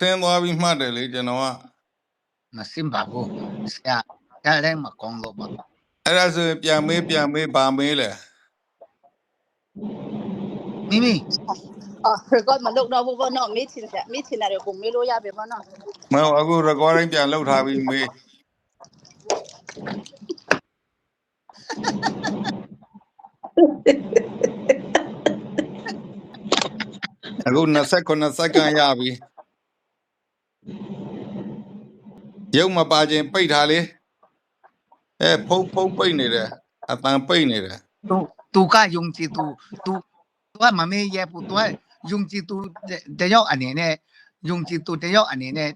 သင်းသွားပြီးမှတ်တယ်လေကျွန်တော်ကမစင်ပါဘူးဆရာဒါလည်းမကောင်းလို့ပါအဲ့ဒါဆိုရင်ပြန်မေးပြန်မေးပါမေးလေမိမိအော် record မလုပ်တော့ဘူးပေါ့နော်မေးချင်တယ်မေးချင်တယ်ကိုမေးလို့ရပြီပေါ့နော်မဟုတ်အခု recording ပြန်လုပ်ထားပြီးမေးအခု29စက္ကန့်ရပြီ ရုပ်မပါခြင်းပိတ်ထားလေအဲဖုံးဖုံးပိတ်နေတယ်အတန်ပိတ်နေတယ်သူသူကယုံကြည်သူသူသူကမမေးရဘူးသူကယုံကြည်သူတယောက်အနေနဲ့ယုံကြည်သူတယောက်အနေနဲ့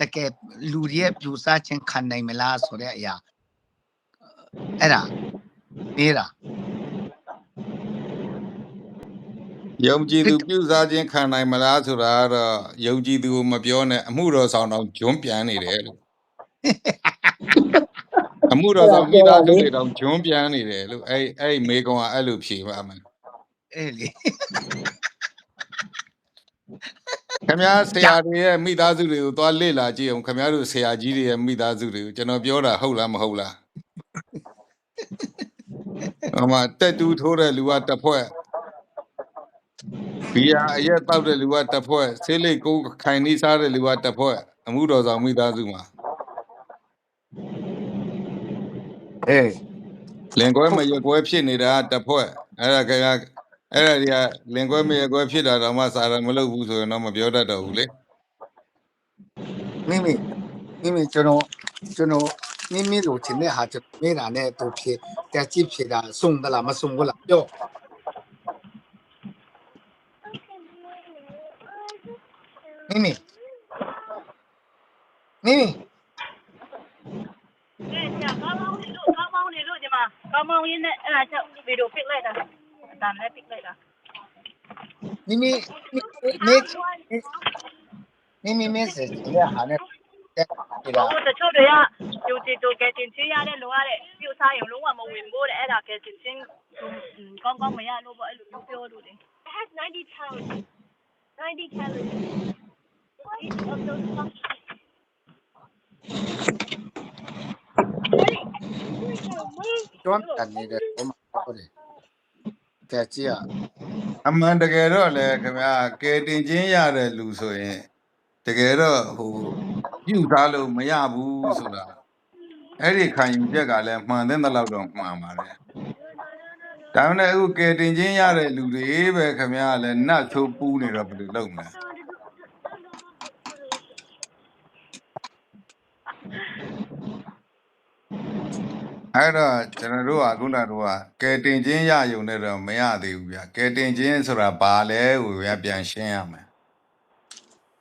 တကယ်လူတွေရဲ့ပြူစားခြင်းခံနိုင်မလားဆိုတဲ့အရာအဲ့ဒါမေးတာယုံကြည်သူပြုစားခြင်းခံနိုင်မလားဆိုတာကတော့ယုံကြည်သူကိုမပြောနဲ့အမှုတော်ဆောင်တော့ဂျွန်းပြန်နေတယ်လို့ အမှုတော်ဆောင်မိသားစုတွေတော့ဂျွန်းပြန်နေတယ်လို့အဲ့အဲ့မေကောင်ကအဲ့လိုဖြေပါမယ်အဲ့လေခင်ဗျားဆရာတွေရဲ့မိသားစုတွေကိုသွားလေ့လာကြည့်အောင်ခင်ဗျားတို့ဆရာကြီးတွေရဲ့မိသားစုတွေကိုကျွန်တော်ပြောတာဟုတ်လားမဟုတ်လားအမတက်တူးထိုးတဲ့လူကတစ်ဖွဲ့ဘီယာအရက်တောက်တဲ့လူကတစ်ဖွဲ့ဆေးလိတ်ကိုခိုင်နေစားတဲ့လူကတစ်ဖွဲ့အမှုတော်ဆောင်မိသားစုမှာ အေးလင်ကွဲမရက်ကွဲဖြစ်နေတာကတစ်ဖွဲ့အဲ့ဒါခင်ဗျားအဲ့ဒါတွေကလင်ကွဲမရက်ကွဲဖြစ်တာတော့မှစာရမလုပ်ဘူးဆိုရင်တော့မပြောတတ်တော့ဘူးလေမိမိမိမိကျွန်တော်ကျွန်တော်မိမိလိုချင်တဲ့ဟာကျွန်တော်မေးတာနဲ့သူဖြေတက်ကြည့်ဖြေတာစုံသလားမစုံဘူးလားပြောမိမိမိမိ အဲ့ဒါကောင်းကောင်းလေးလို့ကောင်းကောင်းလေးလို့ဒီမှာကောင်းကောင်းရင်းနဲ့အဲ့ဒါချက်ဗီဒီယိုပစ်လိုက်တာအတန်နဲ့ပစ်လိုက်တာမိမိမေးမိမိမေးစတဲ့ဟာနဲ့တက်ဖြေတာဟိုတချို့တွေကယူတီတိုကဲတင်ချရတဲ့လုံရတဲ့ပြုတ်စားရင်လုံးဝမဝင်ဘူးတဲ့အဲ့ဒါကဲတင်ချင်းကောင်းကောင်းမရလို့ပေါ့အဲ့လိုပြောလို့လေ It has 90 calories. 90 calories. Each of those puffs. ကျွမ်းတန်နေတဲ့ဘုမဟုတ်တယ်တက်ကြည့်ရအမှန်တကယ်တော့လေခင်ဗျာကဲတင်ချင်းရတဲ့လူဆိုရင်တကယ်တော့ဟိုပြုသားလို့မရဘူးဆိုတာအဲ့ဒီခံယူချက်ကလည်းမှန်တဲ့လောက်တော့မှန်ပါတယ်ဒါမှမဟုတ်အခုကဲတင်ချင်းရတဲ့လူတွေပဲခင်ဗျာလည်းနတ်ချိုးပူးနေတော့ဘယ်လိုလုပ်မလဲ အဲ့တော့ကျွန်တော်တို့ကခုနကတော့ကဲတင်ချင်းရယုံနဲ့တော့မရသေးဘူးဗျကဲတင်ချင်းဆိုတာဘာလဲဟိုဗျာပြန်ရှင်းရမယ်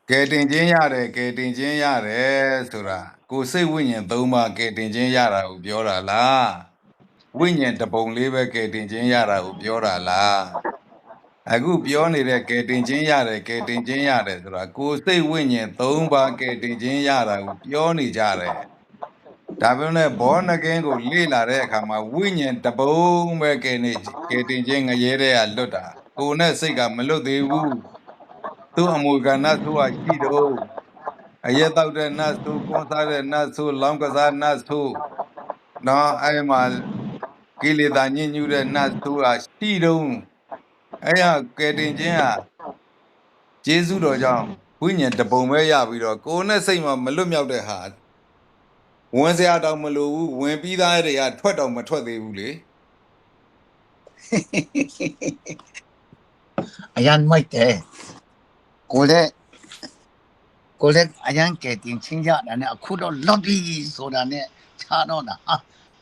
ကဲတင်ခြင်းရတယ်ကဲတင်ခြင်းရတယ်ဆိုတာကိုယ်စိတ်ဝိညာဉ်သုံးပါးကဲတင်ခြင်းရတာကိုပြောတာလားဝိညာဉ်တစ်ပုံလေးပဲကဲတင်ခြင်းရတာကိုပြောတာလားအခုပြောနေတဲ့ကဲတင်ခြင်းရတယ်ကဲတင်ခြင်းရတယ်ဆိုတာကိုယ်စိတ်ဝိညာဉ်သုံးပါးကဲတင်ခြင်းရတာကိုပြောနေကြတယ် ဒါပေမဲ့ဘောနကင်းကိုလေ့လာတဲ့အခါမှာဝိညာဉ်တစ်ပုံပဲကဲနေကဲတင်ခြင်းငရဲတဲ့ကလွတ်တာကိုယ်နဲ့စိတ်ကမလွတ်သေးဘူးသူ့အမူကနတ်သူကရှိတော့အရက်တောက်တဲ့နတ်သူကွန်စားတဲ့နတ်သူလောင်းကစားနတ်သူနော်အဲ့ဒီမှာကိလေသာညစ်ညူးတဲ့နတ်သူကရှိတော့အဲ့ရကဲတင်ခြင်းဟာကျေးဇူးတော်ကြောင့်ဝိညာဉ်တပုံပဲရပြီးတော့ကိုယ်နဲ့စိတ်မှမလွတ်မြောက်တဲ့ဟာ ဝင်စရာတောင်မလိုဘူးဝင်ပြီးသားတွေကထွက်တော့မထွက်သေးဘူးလေအရန်မိုက်တယ်ကိုလည်းကိုလည်းအရန်ကဲတင်ချင်းကြတာနဲ့အခုတော့လော်ဘီဆိုတာနဲ့ခြားတော့တာဟာ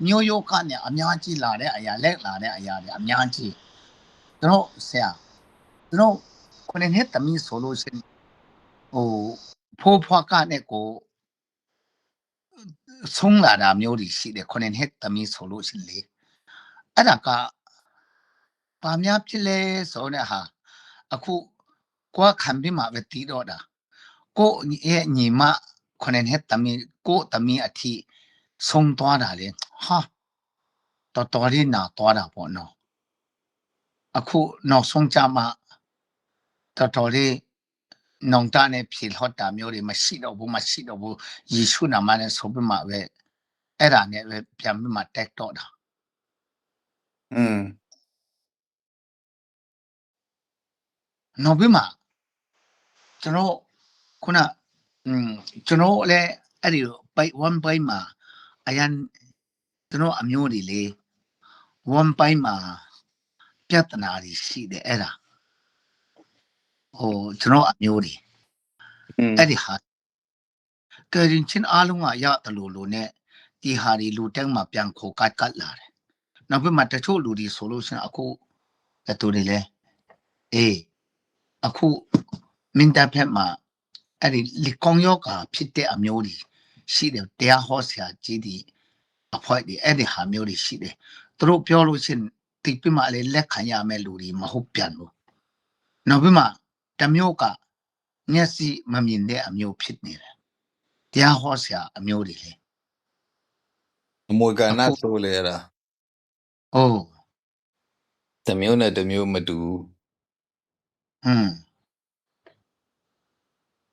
မျိုးရိုးကနဲ့အများကြီးလာတဲ့အရာလက်လာတဲ့အရာတွေအများကြီးကျွန်တော်ဆရာကျွန်တော်ခုနှစ်တမီဆိုလို့ရှိရင်ဟိုဖိုးဖွားကနဲ့ကို ဆုံးလာတာမျိုးတွေရှိတယ်ခုနှစ်တမီဆိုလို့ရှိရင်လေအဲ့ဒါကဘာများဖြစ်လဲဆိုတဲ့ဟာအခုကိုယ်ခံပြီးမှပဲတီးတော့တာကိုယ့်ရဲ့ညီမခொနဲ့နဲ့တမီကိုယ့်တမီအထိဆုံးသွားတာလေဟာတော်တော်လေးနာသွားတာပေါ့နော်အခုနောက်ဆုံးကြမှာတော်တော်လေး နောင်တနဲ့ဖြေဟော့တာမျိုးတွေမရှိတော့ဘူးမရှိတော့ဘူးယေရှုနာမနဲ့ဆိုပြီးမှပဲအဲ့ဒါနဲ့ပဲပြန်ပြီးမှတက်တော့တာ อืม နောက်ပြီးမှကျွန်တော်ခုနอืมကျွန်တော်လည်းအဲ့ဒီပိုက် one ပိုက်မှာအရန်ကျွန်တော်အမျိုးတွေလေ one ပိုက်မှာပြဿနာတွေရှိတယ်အဲ့ဒါ ဟိုကျွန်တော်အမျိုးတွေ อืม အဲ့ဒီဟာကရင်ချင်းအားလုံးကရတယ်လို့လို့ ਨੇ ဒီဟာဒီလူတက်မှာပြန်ခိုကတ်ကတ်လာတယ်နောက်ပြီးမှတချို့လူတွေဆိုလို့ရှိရင်အခုအတူတွေလဲအေးအခုမင်းတပ်ဖက်မှာအဲ့ဒီလီကောင်ယောဂါဖြစ်တဲ့အမျိုးတွေရှိတယ်တရားဟောဆရာကြီးဒီအဖွဲ့ဒီအဲ့ဒီဟာမျိုးတွေရှိတယ်သူတို့ပြောလို့ရှိရင်တိပြမလေးလက်ခံရမယ့်လူတွေမဟုတ်ပြန်ဘူးနောက်ပြီးမှ တစ်မျိုးကမျက်စိမမြင်တဲ့အမျိုးဖြစ်နေတယ်။တရားဟောဆရာအမျိုးတွေလေအမွေကဏ္ဍဆိုလေအဲ့ဒါ။အိုးတစ်မျိုးနဲ့တစ်မျိုးမတူဘူးဟွန်း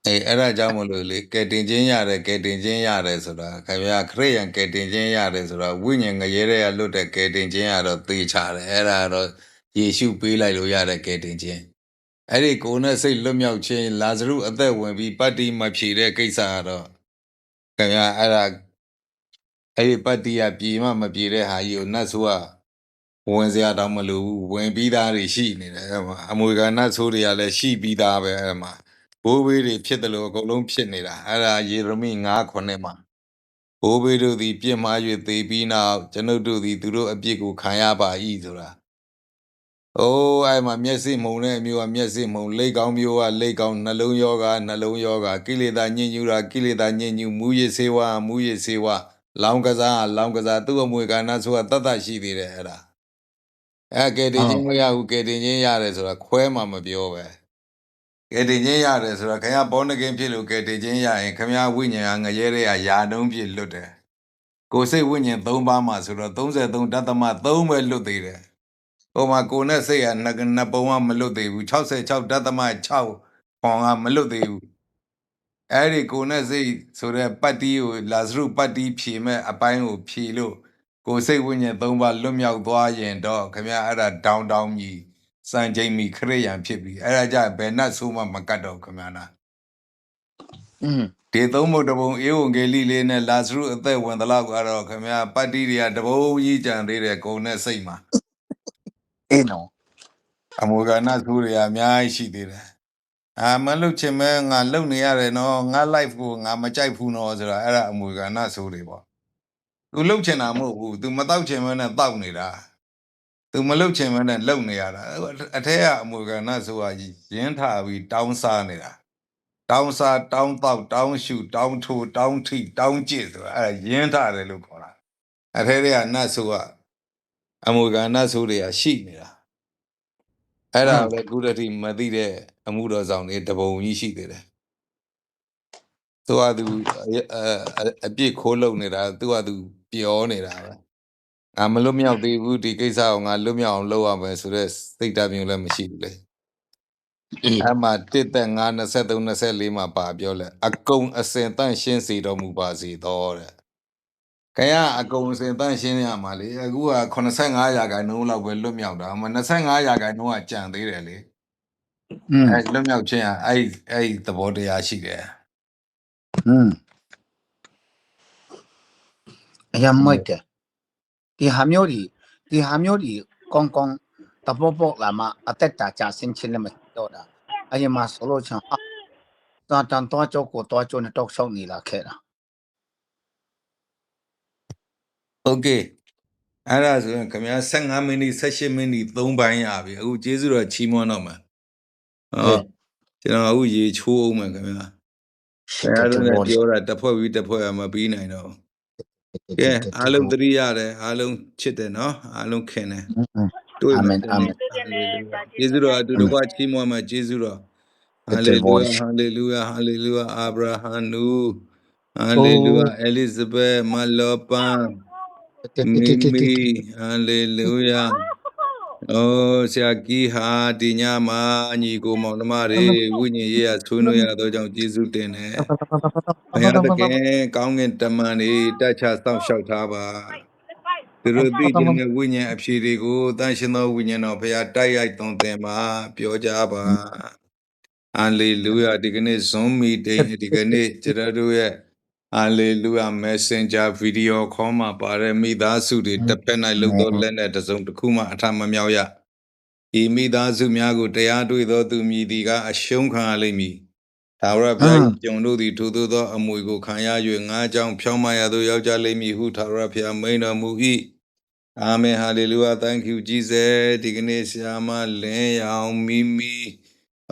အေးအဲ့ဒါကြောင့်မလို့လေကဲတင်ချင်းရတယ်ကဲတင်ချင်းရတယ်ဆိုတာခင်ဗျာခရိယန်ကဲတင်ချင်းရတယ်ဆိုတာဝိညာဉ်ငရဲတဲ့ကလွတ်တဲ့ကဲတင်ချင်းရတော့သေချတယ်အဲ့ဒါတော့ယေရှုပေးလိုက်လို့ရတဲ့ကဲတင်ချင်း အဲ့ဒီကိုယ်နဲ့စိတ်လွတ်မြောက်ခြင်းလာဇရုအသက်ဝင်ပြီးပတ္တိမဖြေတဲ့ကိစ္စကတော့ခင်ဗျာအဲ့ဒါအဲ့ဒီပတ္တိယပြေမမပြေတဲ့ဟာကြီးကိုနတ်ဆိုးကဝင်စရာတောင်မလိုဘူးဝင်ပြီးသားတွေရှိနေတယ်အဲ့မှာအမွေကနတ်ဆိုးတွေကလည်းရှိပြီးသားပဲအဲ့မှာဘိုးဘေးတွေဖြစ်တယ်လို့အကုန်လုံးဖြစ်နေတာအဲ့ဒါယေရမိ9ခုနှစ်မှာဘိုးဘေးတို့သည်ပြစ်မှား၍သေပြီးနောက်ကျွန်ုပ်တို့သည်သူတို့အပြစ်ကိုခံရပါ၏ဆိုတာ အိုးအဲ့မှာမျက်စိမှုန်တဲ့အမျိုးကမျက်စိမှုန်လက်ကောင်းမျိုးကလက်ကောင်းနှလုံးယောဂနှလုံးယောဂကိလေသာညစ်ညူတာကိလေသာညစ်ညူမူရစေဝါမူရစေဝါလောင်ကစားလောင်ကစားသူ့အမွေကဏ္ဍဆိုတာတတ်တတ်ရှိသေးတယ်အဲ့ဒါအဲ့ကဲတင်ချင်းမရဘူးကဲတင်ချင်းရတယ်ဆိုတာခွဲမှမပြောပဲကဲတင်ချင်းရတယ်ဆိုတော့ခင်ဗျာဘောနကင်ဖြစ်လို့ကဲတင်ချင်းရရင်ခင်ဗျာဝိညာဉ်ကငရဲတဲ့ကယာတုံးဖြစ်လွတ်တယ်ကိုယ်စိတ်ဝိညာဉ်၃ပါးမှာဆိုတော့33တသမ3ပဲလွတ်သေးတယ် ဟိုမှာကိုယ်နဲ့စိတ်ကနှစ်နှစ်ပုံကမလွတ်သေးဘူး66တသမ6ခွန်ကမလွတ်သေးဘူးအဲ့ဒီကိုယ်နဲ့စိတ်ဆိုတဲ့ပတ္တိကိုလာဇရုပတ္တိဖြေမဲ့အပိုင်းကိုဖြေလို့ကိုယ်စိတ်ဝိညာဉ်၃ပါးလွတ်မြောက်သွားရင်တော့ခင်ဗျာအဲ့ဒါတောင်းတောင်းကြီးစံချိန်မီခရိယံဖြစ်ပြီအဲ့ဒါကြဘယ်နှတ်ဆိုးမှမကတ်တော့ခင်ဗျာနာอืมဒီသုံးဘုတ်တပုံအေဝံဂေလိလေးနဲ့လာဇရုအသက်ဝင်သလောက်ကတော့ခင်ဗျာပတ္တိတွေကတပုံကြီးကြံသေးတယ်ဂုံနဲ့စိတ်မှာ အေးနော်အမောကနာသူတွေအများကြီးရှိသေးတယ်အာမလုတ်ချင်မဲငါလုံနေရတယ်နော်ငါ live ကိုငါမကြိုက်ဘူးနော်ဆိုတာအဲ့ဒါအမောကနာဆိုတွေပေါ့သူလုတ်ချင်တာမဟုတ်ဘူးသူမတောက်ချင်မဲနဲ့တောက်နေတာသူမလုတ်ချင်မဲနဲ့လုံနေရတာအထက်ကအမောကနာဆိုတာကြီးရင်းထားပြီးတောင်းစားနေတာတောင်းစားတောင်းတောက်တောင်းရှုတောင်းထိုးတောင်းထိတောင်းကြည့်ဆိုတာအဲဒါရင်းထားတယ်လို့ခေါ်တာအထဲတွေကနတ်ဆိုက အမူကနတ်ဆိုတွေကရှိနေတာအဲ့ဒါလည်းခုတည်းထိမသိတဲ့အမှုတော်ဆောင်တွေတပုံကြီးရှိသေးတယ်သူကသူအအအပြစ်ခိုးလုံနေတာသူကသူပြောနေတာပဲငါမလွတ်မြောက်သေးဘူးဒီကိစ္စကိုငါလွတ်မြောက်အောင်လုပ်ရမယ်ဆိုတော့စိတ်ဓာတ်မျိုးလည်းမရှိဘူးလေအေးအမှတစ်သက်9 23 24မှာပါပြောလဲအကုံအစင်တန့်ရှင်းစေတော်မူပါစေတော်တဲ့ ခင်ဗျာအကုံအစင်တန့်ရှင်းရမှာလေအခုက85ရာခိုင်နှုန်းလောက်ပဲလွတ်မြောက်တာမ25ရာခိုင်နှုန်းကကြံသေးတယ်လေ อืม အဲလွတ်မြောက်ခြင်းကအဲ့အဲ့ဒီသဘောတရားရှိတယ် อืมအရင်မိုက်တယ်ဒီဟာမျိုးဒီဒီဟာမျိုးဒီကောင်းကောင်းတပေါပေါလာမအသက်တာကြာစင်းချင်းလည်းမတော့တာအရင်မှာဆိုလို့ချင်အာတာတန်တော့ကြောကိုတော့ကြောနဲ့တောက်ရှောက်နေလာခဲ့တာ โอเคအဲ့ဒါဆိုရင်ခင်ဗျာ15မိနစ်18မိနစ်3ပိုင်းရပြီအခုကျေးဇူးတော်ချီးမွမ်းတော့မှာဟောကျွန်တော်အခုရေချိုးအောင်မယ်ခင်ဗျာ ရှ ဆ စ် ရာ တဲ့ တို့ ဘော နဲ့ပြောတာတစ်ဖွဲ့ပြီးတစ်ဖွဲ့ကမပြီးနိုင်တော့ဘူးကဲအားလုံးသတိရတယ်အားလုံးချစ်တယ်နော်အားလုံးခင်တယ်တွေ့ အာမ မယ် င်အာမင် ယေရှုတော်အတူတကွချီးမွမ်းမှာယေရှုတော် Good ဟာလေလု voice. ယာဟာလေလုယာဟာလေလုယာအာဗြဟံနူဟာလေလုယာအဲလိဇဘက်မလောပန် မိမိဟာလေလုယာအိုဆရာကြီးဟာဒီညမှာညီကိုမောင်နှမတွေဝိညာဉ်ရေးရဆွေးနွေးရတော့ကြောင့်ကျေးဇူးတင်တယ်ဘုရားသခင်ကောင်းကင်တမန်တွေတက်ချစောင့်ရှောက်ထားပါ Let's fight. သူတို့သိခြင်းတဲ့ဝိညာဉ်အဖြေတွေကိုတန်ရှင်သောဝိညာဉ်တော်ဘုရားတိုက်ရိုက်သွန်သင်ပါပြောကြပါဟာလေလုယာဒီကနေ့ Zoom meeting ဒီကနေ့ကျွန်တော်တို့ရဲ့ ဟာလေလုယာ Messenger video call မှာပါတဲ့မိသားစုတွေတစ်ဖက်၌လုံသောလက်နဲ့တစ်စုံတစ်ခုမှအထမမြောက်ရဤမိသားစုများကိုတရားတွေ့သောသူမည်သည်ကအရှုံးခံရလိမ့်မည်ဒါဝရဘုရားကျွန်ုပ်တို့သည်ထိုသို့သောအမွေကိုခံရ၍ငါးကြောင့်ဖြောင်းမရသောယောက်ျားလိမ့်မည်ဟုသာဝရဘုရားမိန်တော်မူ၏အာမင်ဟာလေလုယာ thank you jesus ဒီကနေ့ဆရာမလင်းရောင်မိမိ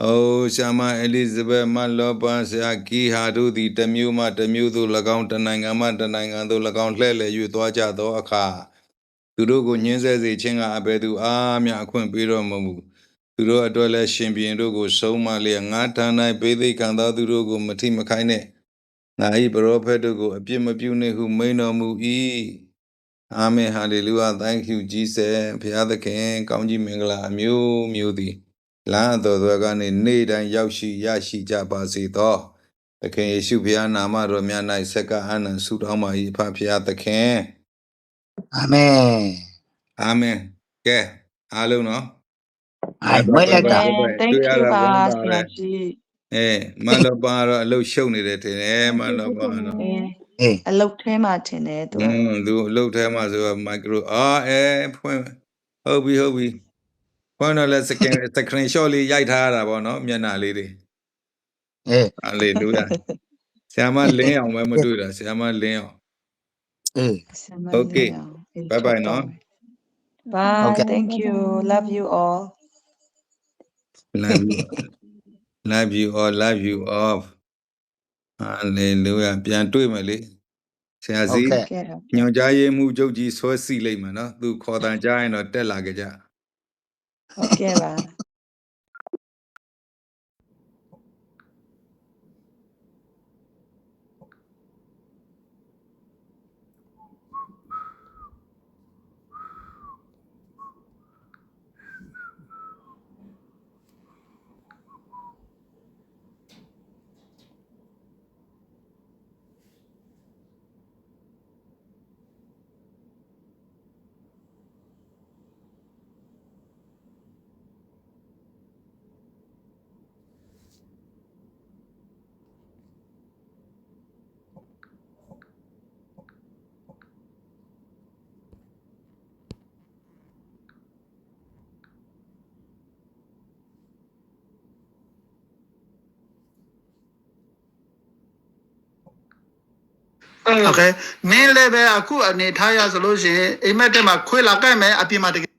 အိုဆရာမအဲလီဇဘက်မလောပန်ဆရာကီဟာတို့သည်တစ်မျိုးမှတစ်မျိုးသို့၎င်းတစ်နိုင်ငံမှတစ်နိုင်ငံသို့၎င်းလှည့်လည်၍သွားကြသောအခါသူတို့ကိုညှင်းဆဲစေခြင်းကအဘယ်သူအားမျှအခွင့်ပေးတော်မမူသူတို့အတွက်လည်းရှင်ဘီရင်တို့ကိုဆုံးမလျက်ငါထမ်း၌ပေးသိခံသောသူတို့ကိုမထိမခိုင်းနဲ့ငါ၏ပရောဖက်တို့ကိုအပြစ်မပြုနှင့်ဟုမိန်တော်မူ၏အာမင်ဟာလေလုယာ thank you jesus ဘုရားသခင်ကောင်းကြီးမင်္ဂလာအမျိုးမျိုးသည် လမ်းအတော်တော်ကနေနေ့တိုင်းရောက်ရှိရရှိကြပါစေသောသခင်ယေရှုဘုရားနာမတော်မြတ်၌စက္ကအနန္တဆုတောင်းပါ၏အဖဘုရားသခင်အာမင်အာမင်ကဲအားလုံးနော်အိုင်မွေးလိုက်တာ Bye-bye. thank တွေ့ရ you တာပါဝမ်းသာဆတယ်ရာကြီးအဲမန်လပါတော့အလုတ်ရှုပ်နေတယ်ထင်တယ်မန်လပါတော့အင်းအေးအလုတ်ထဲမှာထင်တယ်သူอืมသူအလုတ်ထဲမှာဆိုတော့မိုက်ခရိုအာအဲဖွင့်ဟုတ်ပြီဟုတ်ပြီ ဖွင့်တော့လဲစကင်စကရင်ရှော့လေးရိုက်ထားရတာပေါ့နော်မျက်နှာလေးတွေအေးဟာလေလုယာဆရာမလင်းအောင်ပဲမတွေ့တာဆရာမလင်းအောင်အေးဆရာမ Okay. လေးအောင်အေး Bye bye နော် bye Okay. thank you love you all love you love you all love you all ဟာလေလုယာပြန်တွေ့မယ်လေဆရာစီ Okay. ကဲတော့ညောင်ကြားရေးမှုချုပ်ကြီးဆွဲစီလိုက်မယ်နော်သူခေါ်တန်ကြားရင်တော့တက်လာကြကြ ဟုတ် โอเคမင်းလည်းပဲအခုအနေထားရဆိုလို့ရှိရင်အိမ်မက်တက်မှာခွေလာကြိုက်မယ်အပြင်မှာတကယ်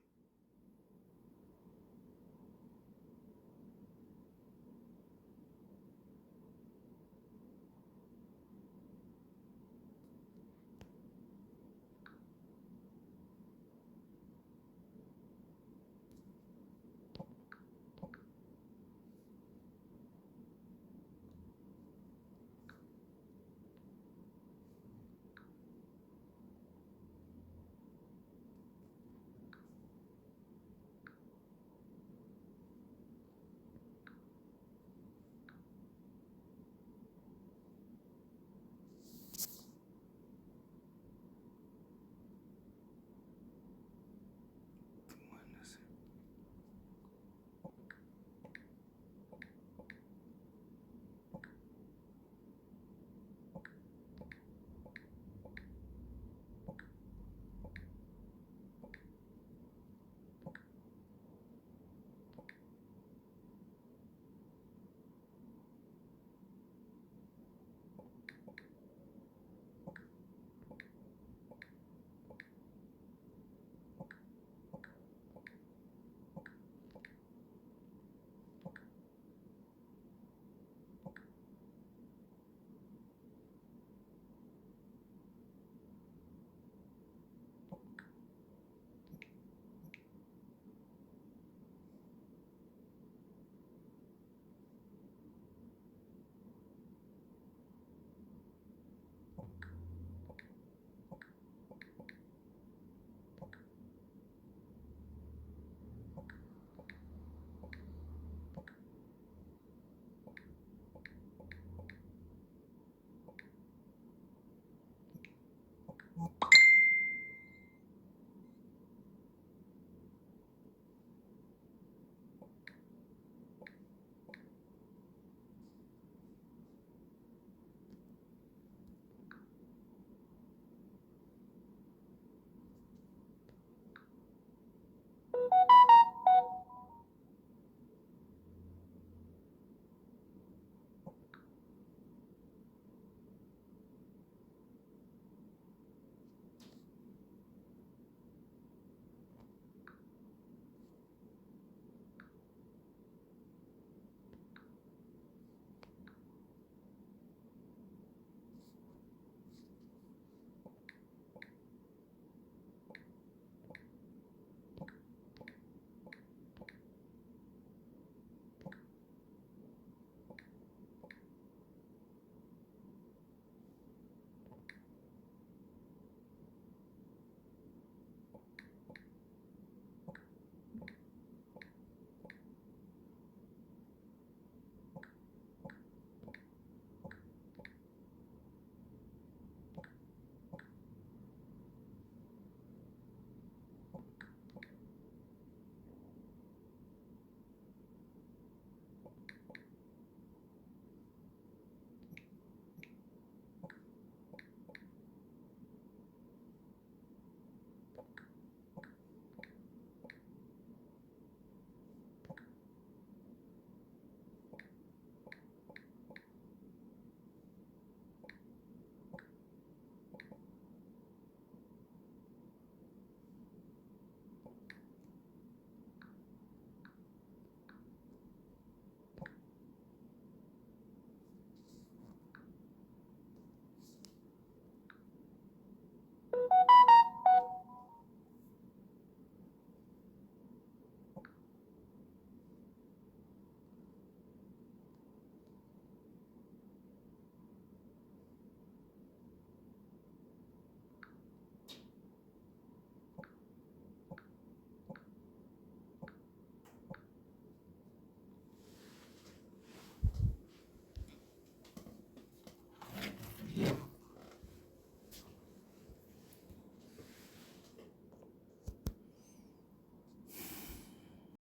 book.